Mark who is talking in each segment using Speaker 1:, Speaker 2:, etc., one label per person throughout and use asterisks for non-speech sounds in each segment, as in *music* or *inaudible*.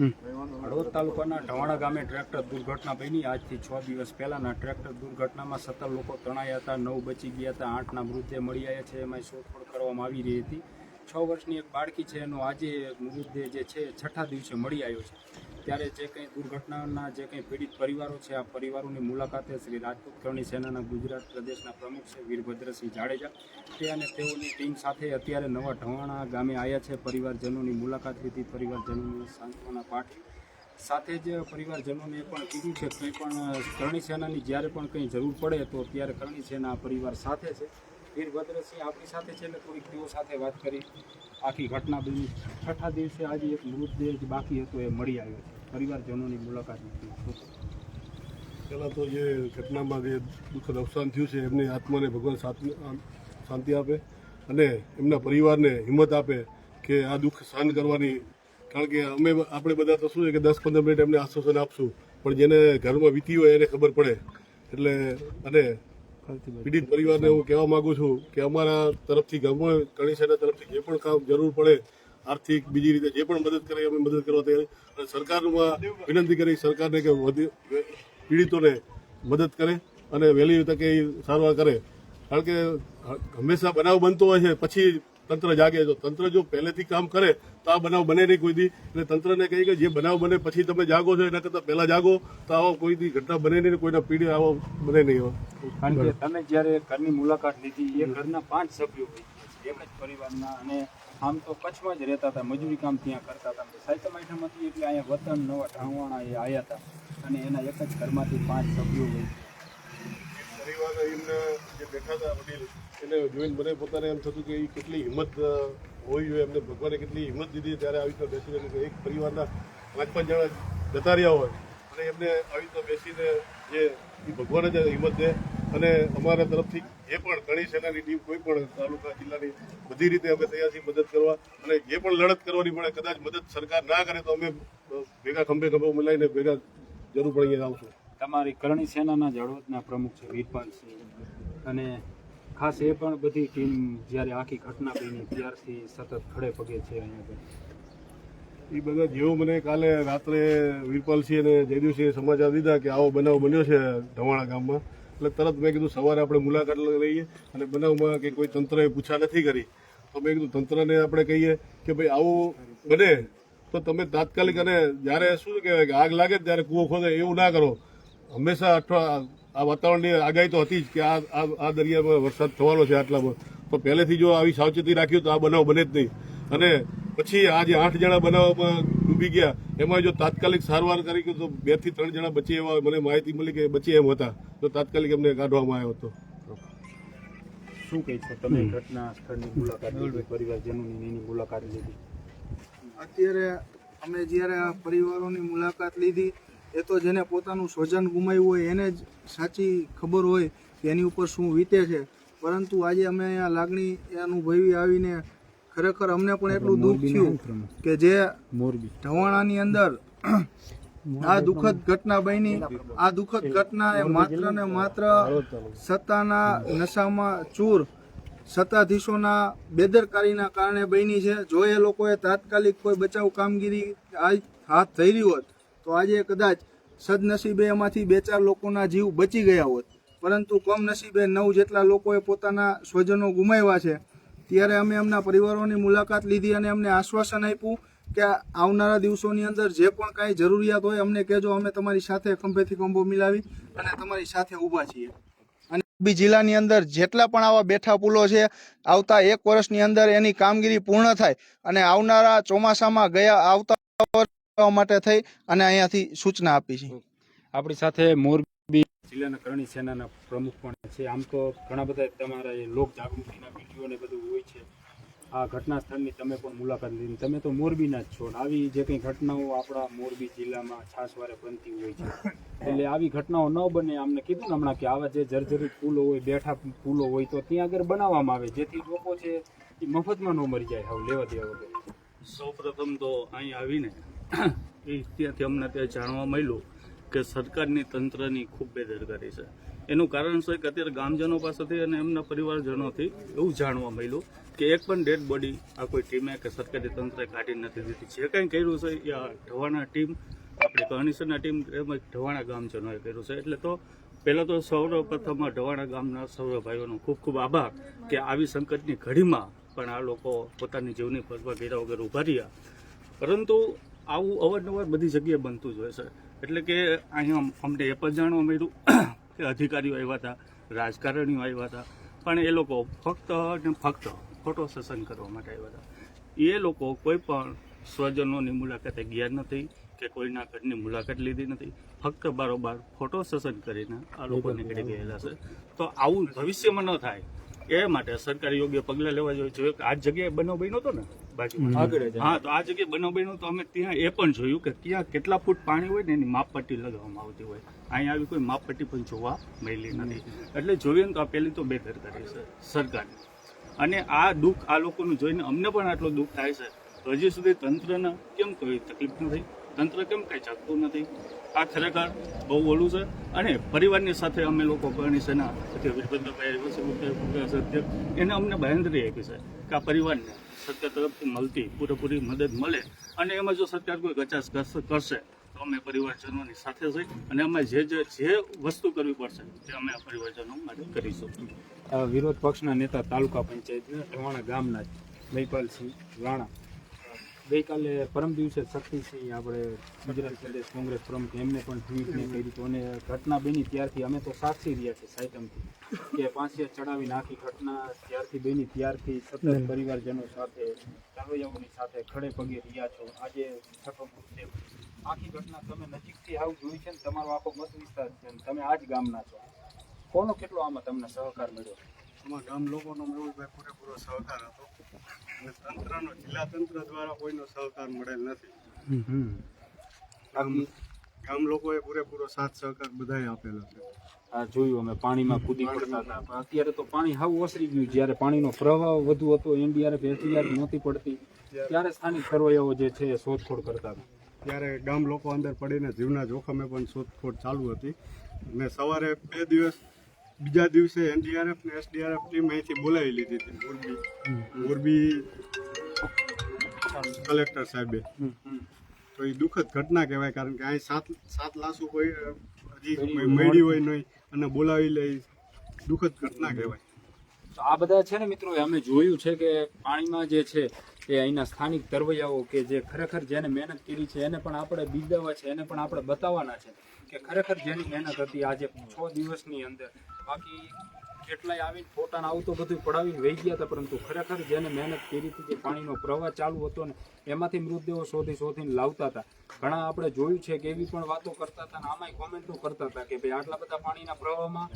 Speaker 1: હળવદ તાલુકાના ઢવાણા ગામે ટ્રેક્ટર દુર્ઘટના બની. આજથી છ દિવસ પહેલાના ટ્રેક્ટર દુર્ઘટનામાં સત્તર લોકો તણાયા હતા, નવ બચી ગયા હતા, આઠના મૃતદેહ મળી આવ્યા છે. એમાં શોધખોળ કરવામાં આવી રહી હતી. છ વર્ષની એક બાળકી છે, એનો આજે મૃતદેહ જે છે છઠ્ઠા દિવસે મળી આવ્યો છે. ત્યારે જે કંઈ દુર્ઘટનાના જે કંઈ પીડિત પરિવારો છે, આ પરિવારોની મુલાકાતે શ્રી રાજપૂત કરણી સેનાના ગુજરાત પ્રદેશના પ્રમુખ છે વીરભદ્રસિંહ જાડેજા. તે અને તેઓની ટીમ સાથે અત્યારે નવા ઢવાણા ગામે આવ્યા છે. પરિવારજનોની મુલાકાત લીધી. પરિવારજનોની સાંત્વના પાઠવી સાથે જ પરિવારજનોને પણ કીધું છે, કંઈ પણ કરણી સેનાની જ્યારે પણ કંઈ જરૂર પડે તો ત્યારે કરણી સેના પરિવાર સાથે છે. વીરભદ્રસિંહ આપણી સાથે છે એટલે થોડીક તેઓ સાથે વાત કરી આખી ઘટના બની. છઠ્ઠા દિવસે આજે એક મૃતદેહ જે બાકી હતો, એ મળી આવ્યો છે. પરિવારજનોની મુલાકાત લીધી.
Speaker 2: પહેલાં તો જે ઘટનામાં જે દુઃખદ અવસાન થયું છે, એમની આત્માને ભગવાન શાંતિ આપે અને એમના પરિવારને હિંમત આપે કે આ દુઃખ સહન કરવાની. કારણ કે અમે આપણે બધા તો શું છે કે દસ પંદર મિનિટ એમને આશ્વાસન આપશું. પણ જેને ઘરમાં વીતી હોય એને ખબર પડે. એટલે અને પીડિત પરિવારને હું કહેવા માંગુ છું કે અમારા તરફથી ગમે સેના તરફથી જે પણ કામ જરૂર પડે, આર્થિક, બીજી રીતે જે પણ મદદ કરે, અમે મદદ કરવા તૈયાર અને સરકારમાં વિનંતી કરી સરકારને કે પીડિતોને મદદ કરે અને વહેલી તકે સારવાર કરે. કારણ કે હંમેશા બનાવ બનતો હોય છે, પછી તંત્ર જાગે તો તંત્ર જો પહેલેથી કામ કરે તો આ બનાવ બને નહીં કોઈ દી. અને તંત્રને કહી કે જે બનાવ બને પછી તમે જાગો છો, એના કરતાં પહેલાં જાગો તો આવો કોઈ દી ઘટના બને નહીં કોઈના પીડી આવો બને નહીં એવો.
Speaker 1: કારણ કે તમે જ્યારે ઘરની મુલાકાત લીધી, એ ઘરના પાંચ સભ્યો હોય એક જ પરિવારના અને આમ તો કચ્છમાં જ રહેતા હતા, મજૂરી કામ ત્યાં કરતા હતા. સાહિત્ય આઈટમ હતી એટલે અહીંયા વતન, નવા ઢાંવાણા એ આવ્યા હતા. અને એના એક જ ઘરમાંથી પાંચ સભ્યો હોય
Speaker 2: જે બેઠા હતા વડીલ, એને જોઈને મને પોતાને એમ થતું કે એ કેટલી હિંમત હોવી જોઈએ એમને ભગવાને કેટલી હિંમત દીધી ત્યારે આવી રીતના બેસીને એક પરિવારના પાંચ પાંચ જણા જતા રહ્યા હોય અને એમને આવી રીતના બેસીને જે એ ભગવાને જ હિંમત દે અને અમારા તરફથી જે પણ ઘણી સેનાની ટીમ, કોઈ પણ તાલુકા, જિલ્લાની બધી રીતે અમે તૈયાર છીએ મદદ કરવા અને જે પણ લડત કરવાની પડે કદાચ મદદ સરકાર ના કરે તો અમે ભેગા ખંભે ખંભે મિલાઈને ભેગા જરૂર પણ અહીંયા આવશું.
Speaker 1: તમારી કરણી સેનાના જળવતના પ્રમુખ છે વીરપાલસિંહ અને ખાસ એ પણ બધી ટીમ જ્યારે આખી ઘટના બની, ત્યારથી સતત ખડે પગે છે અહીંયા
Speaker 2: એ બધા જેવો મને કાલે રાત્રે વીરપાલસિંહ અને જયદેવસિંહે સમાચાર દીધા કે આવો બનાવ બન્યો છે ધવાણા ગામમાં. એટલે તરત મેં કીધું સવારે આપણે મુલાકાત લઈએ અને બનાવમાં કે કોઈ તંત્રએ પૂછા નથી કરી. તો મેં કીધું તંત્રને આપણે કહીએ કે ભાઈ આવું બને. તો તમે તાત્કાલિક અને જ્યારે શું કહેવાય કે આગ લાગે ત્યારે કૂવો ખોદે એવું ના કરો. હંમેશા આ વાતાવરણની આગાહી તો હતી જ કે આ આ- આ દરિયામાં વરસાદ થવાનો છે આટલામાં તો પહેલેથી જો આવી સાવચેતી રાખ્યું તો આ બનાવ બને જ નહીં. અને પછી આ જે આઠ જણા બનાવમાં ડૂબી ગયા એમાં જો તાત્કાલિક સારવાર કરી કે તો બેથી ત્રણ જણા બચી એવા મને માહિતી મળી કે બચી એમ હતા. તો તાત્કાલિક એમને કાઢવામાં આવ્યો હતો.
Speaker 1: શું કહે છો તમે ઘટના સ્થળની મુલાકાત લીધી પરિવારજનોની એની મુલાકાત લીધી?
Speaker 3: અત્યારે અમે જ્યારે આ પરિવારોની મુલાકાત લીધી એ તો જેને પોતાનું સ્વજન ગુમાવ્યું હોય એને જ સાચી ખબર હોય કે એની ઉપર શું વીતે છે. પરંતુ આજે અમે અહીંયા લાગણી અનુભવી આવીને ખરેખર અમને પણ એટલું દુઃખ થયું કે જે
Speaker 1: મોરબી.
Speaker 3: ઢવાણાની અંદર આ દુઃખદ ઘટના બની. આ દુઃખદ ઘટના એ માત્ર ને માત્ર સત્તાના નશામાં ચૂર સત્તાધીશોના બેદરકારીના કારણે બની છે. જો એ લોકોએ તાત્કાલિક કોઈ બચાવ કામગીરી આ હાથ ધરી હોત તો આજે કદાચ સદનસીબે એમાંથી બે ચાર લોકોના જીવ બચી ગયા હોત. પરંતુ કમનસીબે નવ જેટલા લોકોએ પોતાના સ્વજનો ગુમાવ્યા છે, ત્યારે અમે એમના પરિવારોની મુલાકાત લીધી અને અમને આશ્વાસન આપ્યું કે આવનારા દિવસોની અંદર જે પણ કાંઈ જરૂરિયાત હોય અમને કહેજો, અમે તમારી સાથે ખંભેથી ખંભો મિલાવી અને તમારી સાથે ઊભા છીએ. અને મોરબી જિલ્લાની અંદર જેટલા પણ આવા બેઠા પુલો છે, આવતા એક વર્ષની અંદર એની કામગીરી પૂર્ણ થાય અને આવનારા ચોમાસામાં ગયા આવતા માટે થઈ અને અહીંયાથી સૂચના આપી છે.
Speaker 1: આપણી સાથે મોરબી જિલ્લાના કરણી સેનાના પ્રમુખ પણ છે. આમ તો ઘણા બધા તમારા એ લોક જાગૃતિના વીડિયો ને બધું હોય છે. આ ઘટના સ્થળની તમે પણ મુલાકાત લીધી. તમે તો મોરબીના જ છો ને? આવી જે કંઈ ઘટનાઓ આપણા મોરબી જિલ્લામાં છાસવારે બનતી હોય છે. એટલે આવી ઘટનાઓ ન બને. અમને કીધું ને હમણાં કે આવા જે જર્જરિત પુલો હોય બેઠા પુલો હોય તો ત્યાં આગળ બનાવવામાં આવે. જેથી લોકો છે એ મફતમાં ન મરી જાય. હવે લેવા દેવા વગર.
Speaker 4: સૌ પ્રથમ તો અહીં આવીને એ ત્યાંથી અમને ત્યાં જાણવા મળ્યું કે સરકારની તંત્રની ખૂબ બેદરકારી છે. એનું કારણ છે કે અત્યારે ગામજનો પાસેથી અને એમના પરિવારજનોથી એવું જાણવા મળ્યું કે એક પણ ડેડ બોડી આ કોઈ ટીમે કે સરકારી તંત્રે કાઢી નથી દીધી. જે કંઈ કર્યું છે એ આ ઢવાણા ટીમ, આપણી કમિશનના ટીમ તેમજ ઢવાણા ગામજનોએ કર્યું છે. એટલે તો પહેલાં તો સૌપ્રથમ ઢવાણા ગામના ભાઈઓનો ખૂબ ખૂબ આભાર કે આવી સંકટની ઘડીમાં પણ આ લોકો પોતાની જીવની પરવા ઘેરા વગર ઊભા રહ્યા. પરંતુ આવું અવારનવાર બધી જગ્યાએ બનતું જ હોય છે. એટલે કે અહીંયા અમને એ પણ જાણવા મળ્યું *coughs* કે અધિકારીઓ આવ્યા હતા, રાજકારણીઓ આવ્યા હતા. પણ એ લોકો ફક્ત ને ફક્ત ફોટો સેશન કરવા માટે આવ્યા હતા. એ લોકો કોઈ પણ સ્વજનોની મુલાકાતે ગયા નથી કે કોઈના ઘરની મુલાકાત લીધી નથી. ફક્ત બારોબાર ફોટો સેશન કરીને આ લોકો નીકળી ગયેલા છે. તો આવું ભવિષ્યમાં ન થાય. એ માટે સરકારે યોગ્ય પગલાં લેવા જોઈએ. કે આ જગ્યાએ બનાવ બન્યો હતો ને હા તો આ જગ્યાએ બનો બન્યો તો અમે ત્યાં એ પણ જોયું કે ત્યાં કેટલા ફૂટ પાણી હોય ને એની માપપટ્ટી લગાવવામાં આવતી હોય. અહીંયા આવી કોઈ માપપટ્ટી પણ જોવા મળી નથી. એટલે જોઈએ ને તો આ પહેલી તો બેદરકારી છે સરકારની. અને આ દુઃખ આ લોકોનું જોઈને અમને પણ આટલો દુઃખ થાય છે. તો હજી સુધી તંત્રને કેમ કોઈ તકલીફ નથી? તંત્ર કેમ કંઈ જાગતું નથી? આ ખરેખર બહુ ઓલું છે. અને પરિવારની સાથે અમે લોકો કરણી સેના વીરભદ્રભાઈ અધ્યક્ષ એને અમને બાંધરી આપી છે કે આ પરિવારને સરકાર તરફથી મળતી પૂરેપૂરી મદદ મળે અને એમાં જો સરકાર કોઈ કચાશ કરશે, તો અમે પરિવારજનોની સાથે જઈ અને અમે જે જે જે વસ્તુ કરવી પડશે, તે અમે પરિવારજનો માટે કરીશું.
Speaker 1: વિરોધ પક્ષના નેતા તાલુકા પંચાયતના ઢવાણા ગામના જ, મહિપાલસિંહ રાણા. ગઈકાલે પરમ દિવસે શક્તિસિંહ આપણે ગુજરાત પ્રદેશ કોંગ્રેસ પ્રમુખ એમને પણ ટ્વીટ ને કરી હતું અને ઘટના બની ત્યારથી અમે તો સાક્ષી રહ્યા છીએ સાયકમથી કે પાંચે ચડાવી નાખી ઘટના ત્યારથી બની ત્યારથી સતત પરિવારજનો સાથે તરવૈયાઓની સાથે ખડે પગે રહ્યા છો. આજે છઠ્ઠો આખી ઘટના તમે નજીકથી આવું જોઈ છે ને તમારો આખો મત વિસ્તાર છે તમે આ જ ગામના છો. કોનો કેટલો આમાં તમને સહકાર મળ્યો?
Speaker 5: આમાં ગામ લોકોનો મેહુલભાઈ પૂરેપૂરો સહકાર હતો. અને તંત્રનો જિલ્લા તંત્ર દ્વારા કોઈનો સહકાર મળેલ નથી. ગામ ગામ લોકોએ પૂરેપૂરો સાથ સહકાર બધાએ આપેલો છે.
Speaker 1: આ જોયું અમે પાણીમાં કૂદી પડતા હતા. પણ અત્યારે તો પાણી હાવ ઓસરી ગયું. જ્યારે પાણીનો પ્રવાહ વધુ હતો એનડીઆરએફ એસડીઆરએફ નહોતી પડતી ત્યારે સ્થાનિક સરવૈયાઓ જે છે શોધખોળ કરતા હતા.
Speaker 5: ત્યારે ગામ લોકો અંદર પડીને જીવના જોખમે પણ શોધખોળ ચાલુ હતી. અને સવારે બે દિવસ બીજા દિવસે એનડીઆરએફ ને એસડીઆરએફ ટીમ અહીંથી બોલાવી લીધી હતી મોરબી. મોરબી કલેક્ટર સાહેબે. તો એ દુઃખદ ઘટના કહેવાય કારણ કે અહીં સાત સાત લાશો કોઈ હજી મળી હોય નહીં અને બોલાવી લે દુઃખદ ઘટના કહેવાય.
Speaker 1: તો આ બધા છે ને મિત્રો અમે જોયું છે કે પાણીમાં જે છે એ અહીંના સ્થાનિક તરવૈયાઓ કે જે ખરેખર જેને મહેનત કરી છે એને પણ આપણે બિરદાવવા છે એને પણ આપણે બતાવવાના છે. કે ખરેખર જેની મહેનત હતી આજે છ દિવસની અંદર. બાકી કેટલાય આવીને ફોટાને આવું બધું પડાવીને વહી ગયા હતા, પરંતુ ખરેખર જેને મહેનત કરી હતી, જે પાણીનો પ્રવાહ ચાલુ હતો ને, એમાંથી મૃતદેહો શોધી શોધીને લાવતા હતા. ઘણા આપણે જોયું છે કે એવી પણ વાતો કરતા હતા અને આમાંય કોમેન્ટો કરતા હતા કે ભાઈ, આટલા બધા પાણીના પ્રવાહમાં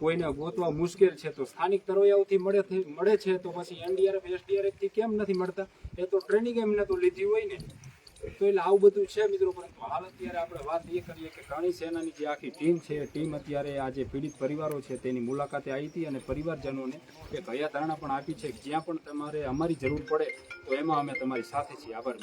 Speaker 1: કોઈને ગોતવા મુશ્કેલ છે, તો સ્થાનિક તરવૈયાઓથી મળે મળે છે, તો પછી એનડીઆરએફ એસડીઆરએફથી કેમ નથી મળતા? એ તો ટ્રેનિંગ એમને તો લીધી હોય ને. તો એટલે આવું બધું છે મિત્રો, પરંતુ હાલ અત્યારે આપણે વાત એ કરીએ કે ઘણી સેનાની જે આખી ટીમ છે ટીમ અત્યારે આ જે પીડિત પરિવારો છે, તેની મુલાકાતે આવી હતી અને પરિવારજનોને એક હયાધારણા પણ આપી છે જ્યાં પણ તમારે અમારી જરૂર પડે, તો એમાં અમે તમારી સાથે છીએ આભાર.